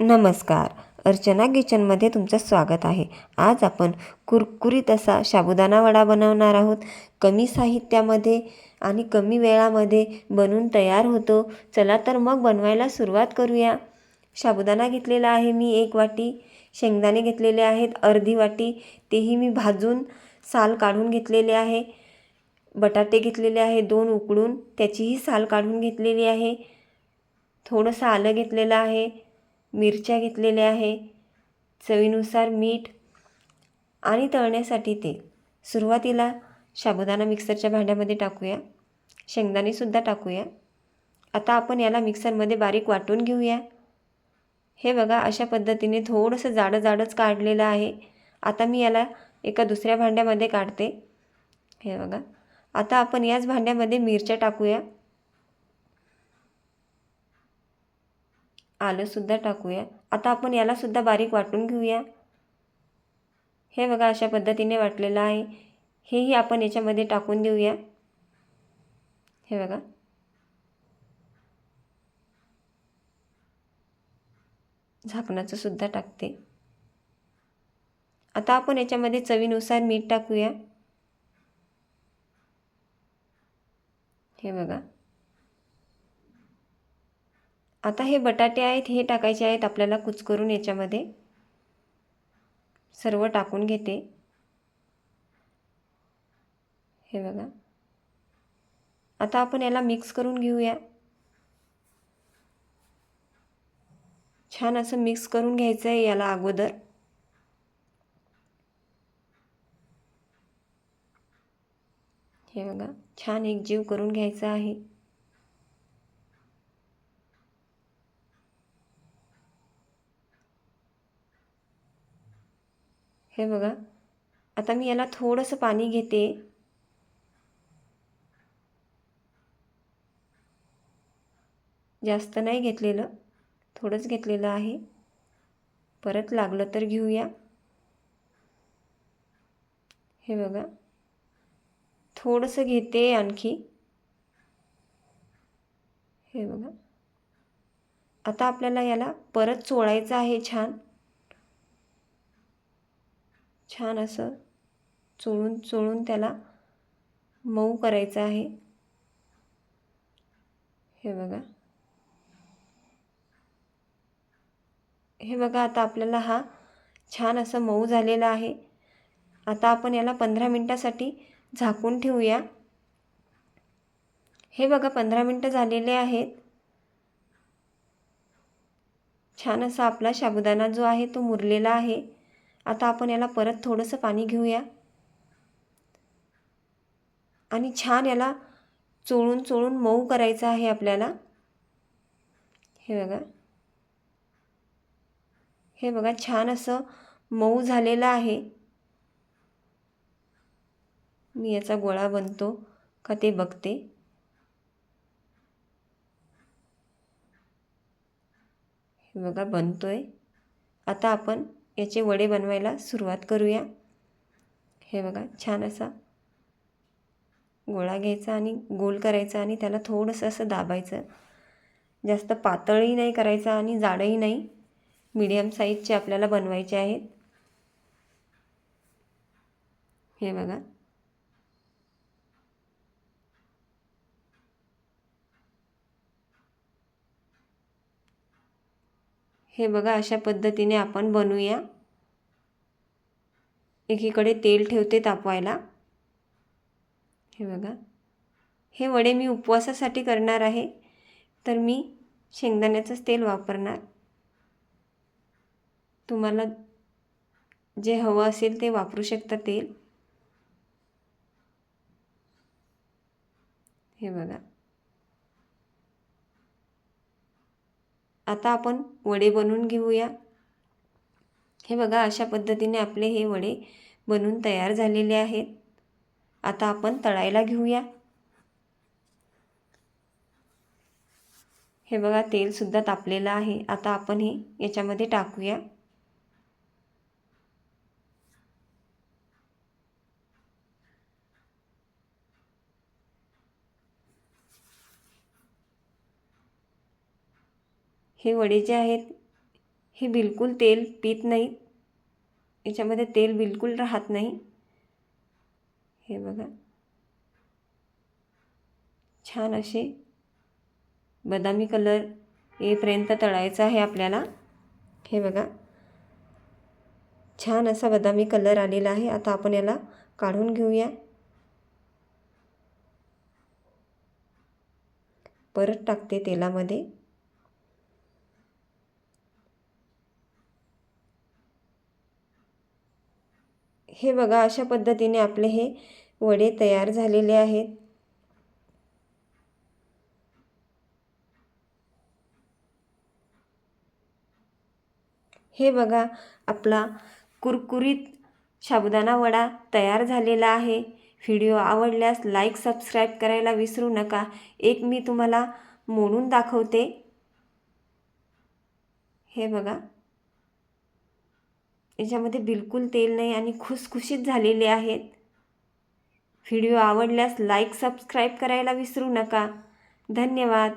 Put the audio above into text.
नमस्कार. अर्चना किचनमध्ये तुमचं स्वागत आहे. आज आपण कुरकुरीत असा साबुदाणा वडा बनवणार आहोत. कमी साहित्यामध्ये आणि कमी वेळामध्ये बनून तयार होतो. चला तर मग बनवायला सुरुवात करूया. साबुदाणा घेतलेला आहे मी एक वाटी. शेंगदाणे घेतलेले आहेत अर्धी वाटी. तेही मी भाजून साल काढून घेतलेले आहे. बटाटे घेतलेले आहे दोन उकडून. त्याचीही साल काढून घेतलेली आहे. थोडंसं आलं घेतलेलं आहे. मिरच्या घेतलेल्या आहे. चवीनुसार मीठ आणि तळण्यासाठी तेल सुरुवातीला साबुदाणा मिक्सरच्या भांड्यामध्ये टाकूया. शेंगदाणेसुद्धा टाकूया. आता आपण याला मिक्सरमध्ये बारीक वाटून घेऊया. हे बघा अशा पद्धतीने थोडंसं जाडं जाडंच काढलेलं आहे. आता मी याला एका दुसऱ्या भांड्यामध्ये काढते. हे बघा. आता आपण याच भांड्यामध्ये मिरच्या टाकूया. आलंसुद्धा टाकूया. आता आपण यालासुद्धा बारीक वाटून घेऊया. हे बघा अशा पद्धतीने वाटलेलं आहे. हेही आपण याच्यामध्ये टाकून देऊया. हे बघा. झाकणाचं सुद्धा टाकते. आता आपण याच्यामध्ये चवीनुसार मीठ टाकूया. हे बघा. आता हे बटाटे आहेत हे टाकायचे आहेत आपल्याला कुचकरून याच्यामध्ये. सर्व टाकून घेते. हे बघा. आता आपण याला मिक्स करून घेऊया. छान असं मिक्स करून घ्यायचं आहे याला अगोदर. हे बघा. छान एक जीव करून घ्यायचा आहे. हे बघा. आता मी याला थोडंसं पाणी घेते. जास्त नाही घेतलेलं. थोडंच घेतलेलं आहे. परत लागलं तर घेऊया. हे बघा. थोडंसं घेते आणखी. हे बघा. आता आपल्याला याला परत चोळायचं आहे छान. छान असं चोळून चोळून त्याला मऊ करायचं आहे. हे बघा. हे बघा आता आपल्याला हा छान असं मऊ झालेला आहे. आता आपण याला पंधरा मिनटासाठी झाकून ठेवूया. हे बघा पंधरा मिनटं झालेले आहेत. छान असा आपला साबुदाणा जो आहे तो मुरलेला आहे. आता आपण याला परत थोडंसं पाणी घेऊया. आणि छान याला चोळून चोळून मऊ करायचं आहे आपल्याला. हे बघा. हे बघा छान असं मऊ झालेलं आहे. मी याचा गोळा बनतो का ते बघते. हे बघा बनतोय. आता आपण याचे वडे बनवायला सुरुवात करूया. हे बघा छान असा गोळा घ्यायचा आणि गोल करायचा आणि त्याला थोडंसं असं दाबायचं. जास्त पातळही नाही करायचं आणि जाडही नाही. मीडियम साईजचे आपल्याला बनवायचे आहेत. हे बघा हे बघा अशा पद्धतीने आपण बनवूया. एकीकडे तेल ठेवते तापवायला. हे बघा. हे वडे मी उपवासासाठी करणार आहे. तर मी शेंगदाण्याचंच तेल वापरणार. तुम्हाला जे हवं असेल ते वापरू शकता तेल. हे बघा. आता आपण वडे बनवून घेऊया. हे बघा अशा पद्धतीने आपले हे वडे बनवून तयार झालेले आहेत. आता आपण तळायला घेऊया. हे बघा तेलसुद्धा तापलेलं आहे. आता आपण हे याच्यामध्ये टाकूया. हे वडे जे आहेत हे बिलकुल तेल पित नाही. याच्यामध्ये तेल बिलकुल राहत नाही. हे बघा. छान असे बदामी कलर येईपर्यंत तळायचं आहे आपल्याला. हे बघा. छान असा बदामी कलर आलेला आहे. आता आपण याला काढून घेऊया. परत टाकते तेलामध्ये. हे बघा अशा पद्धतीने आपले हे वडे तयार झालेले आहेत. हे बघा आपला कुरकुरीत साबुदाणा वडा तयार झालेला आहे. व्हिडिओ आवडल्यास लाईक सबस्क्राईब करायला विसरू नका. एक मी तुम्हाला मोडून दाखवते. हे बघा. याच्यामध्ये बिलकुल तेल नाही आणि खुसखुशीत झालेले आहेत. व्हिडिओ आवडल्यास लाईक सबस्क्राईब करायला विसरू नका. धन्यवाद.